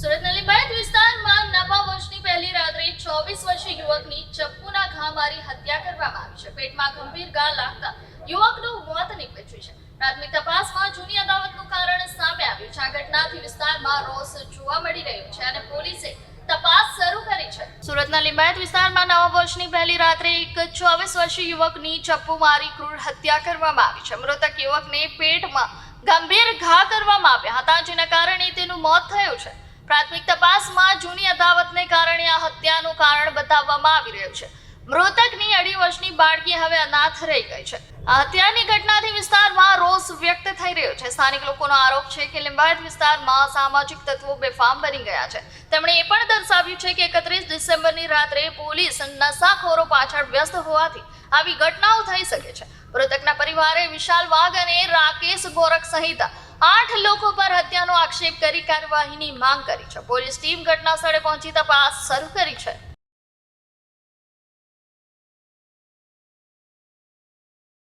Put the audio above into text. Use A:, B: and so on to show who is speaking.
A: સુરતના લિંબાયત વિસ્તારમાં નવા વર્ષની પહેલી રાત્રે ચોવીસ વર્ષીય યુવકની ચપ્પુના ઘા મારી હત્યા કરવામાં આવી છે. પેટમાં ગંભીર ઘા લાગતા યુવકનું મોત નીપજ્યું છે. પ્રાથમિક તપાસમાં જૂની અદાવતનું કારણ સામે આવ્યું છે. આ ઘટનાથી વિસ્તારમાં રોષ જોવા મળી રહ્યો છે અને પોલીસે તપાસ શરૂ કરી છે. સુરતના લિંબાયત વિસ્તારમાં નવા વર્ષની પહેલી રાત્રે એક ચોવીસ વર્ષીય યુવકની ચપ્પુ મારી ક્રૂર હત્યા કરવામાં આવી છે. મૃતક યુવકને પેટમાં ગંભીર ઘા કરવામાં આવ્યા હતા, જેના કારણે તેનું મોત થયું છે. પ્રાથમિક તપાસમાં જૂની અદાવતને કારણે આ હત્યાનું કારણ બતાવવામાં આવી રહ્યું છે. મૃતકની અઢી વર્ષની બાળકી હવે અનાથ રહી ગઈ છે. હત્યાની ઘટનાથી વિસ્તારમાં રોષ વ્યક્ત થઈ રહ્યો છે. સ્થાનિક લોકોનો આરોપ છે કે લિંબાયત વિસ્તારમાં સામાજિક તત્વો બેફામ બની ગયા છે. તેમણે એ પણ દર્શાવ્યું છે કે એકત્રીસ ડિસેમ્બરની રાત્રે પોલીસ નશાખોરો પાછળ વ્યસ્ત હોવાથી આવી ઘટનાઓ થઈ શકે છે. મૃતકના પરિવારે વિશાલ વાઘ અને રાકેશ ગોરખ સહિત આઠ લોકો પર હત્યાનો આક્ષેપ કરી કાર્યવાહીની માંગ કરી છે. પોલીસ ટીમ ઘટના સ્થળે પહોંચી તપાસ શરૂ કરી છે.